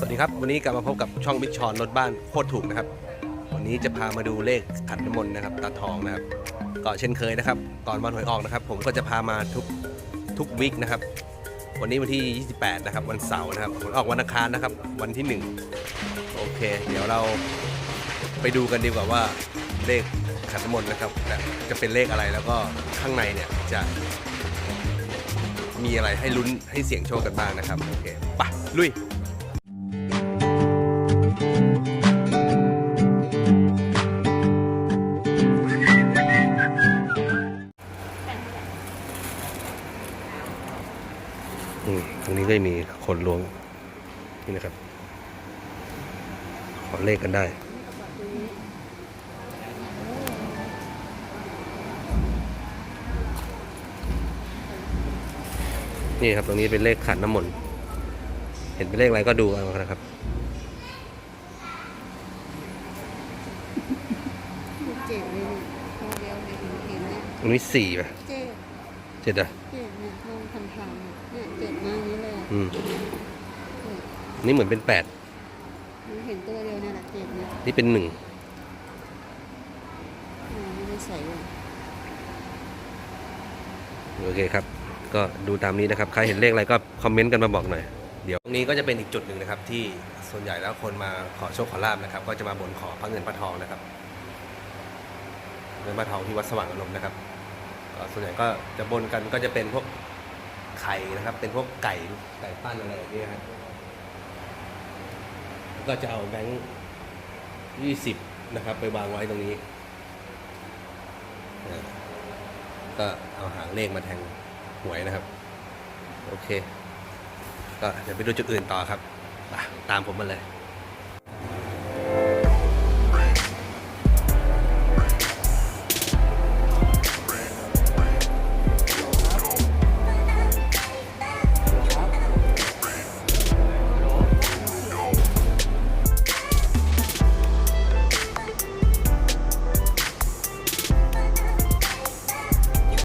สวัสดีครับ วันนี้กลับมาพบกับช่องบิ๊กชอนรถบ้านโคตรถูกนะครับ วันนี้จะพามาดูเลขขันน้ำมนต์นะครับตาทองนะครับก็เช่นเคยนะครับ ก่อนวันหวยออกนะครับ ผมก็จะพามาทุกทุกวิกนะครับ วันนี้วันที่ 28 นะครับ วันเสาร์นะครับออกวันอังคารนะครับ วันที่ 1 โอเค เดี๋ยวเราไปดูกันดีกว่าว่าเลขขันน้ำมนต์นะครับจะเป็นเลขอะไรแล้วก็ข้างในเนี่ยจะมีอะไรให้ลุ้นให้เสี่ยงโชคกันบ้างนะครับโอเคปะลุย อืมตรงนี้ก็จะมีคนล้วงนี่นะครับ ขอเลขกันได้นี่ครับตรงนี้เป็นเลขขันน้ำมนต์เห็นเป็นเลขอะไรก็ดูเอานะครับ เจ็ดเลยเนี่ยโมเดลเนี่ยเห็นเนี่ยตรงนี้สี่ป่ะเจ็ดเจ็ดอะเจ็ดเนี่ยลองทำทางเนี่ยเจ็ดมา อย่างนี้เลยอะอืมเนี่ยนี่เหมือนเป็นแปดมันเห็นตัวเดียวเนี่ยแหละเจ็ดเนี่ยนี่เป็นหนึ่งอืมไม่ได้ใส่เลยโอเคครับ ก็ดูตามนี้นะครับ ใครเห็นเลขอะไรก็คอมเมนต์กันมาบอกหน่อย เดี๋ยวตรงนี้ก็จะเป็นอีกจุดหนึ่งนะครับ ที่ส่วนใหญ่แล้วคนมาขอโชคขอลาบนะครับ ก็จะมาบนขอพระเงินพระทองนะครับ เงินพระทองที่วัดสว่างอารมณ์นะครับก็ส่วนใหญ่ก็จะบนกันก็จะเป็นพวก ไข่นะครับ เป็นพวกไก่ไก่ปั้นอะไรอย่างเงี้ยครับแล้วก็จะเอาแบงค์ยี่สิบนะครับ ไปวางไว้ตรงนี้ก็เอาหางเลขมาแทงหวยนะครับ โอเค ก็เดี๋ยวไปดูจุดอื่นต่อครับตามผมมาเลย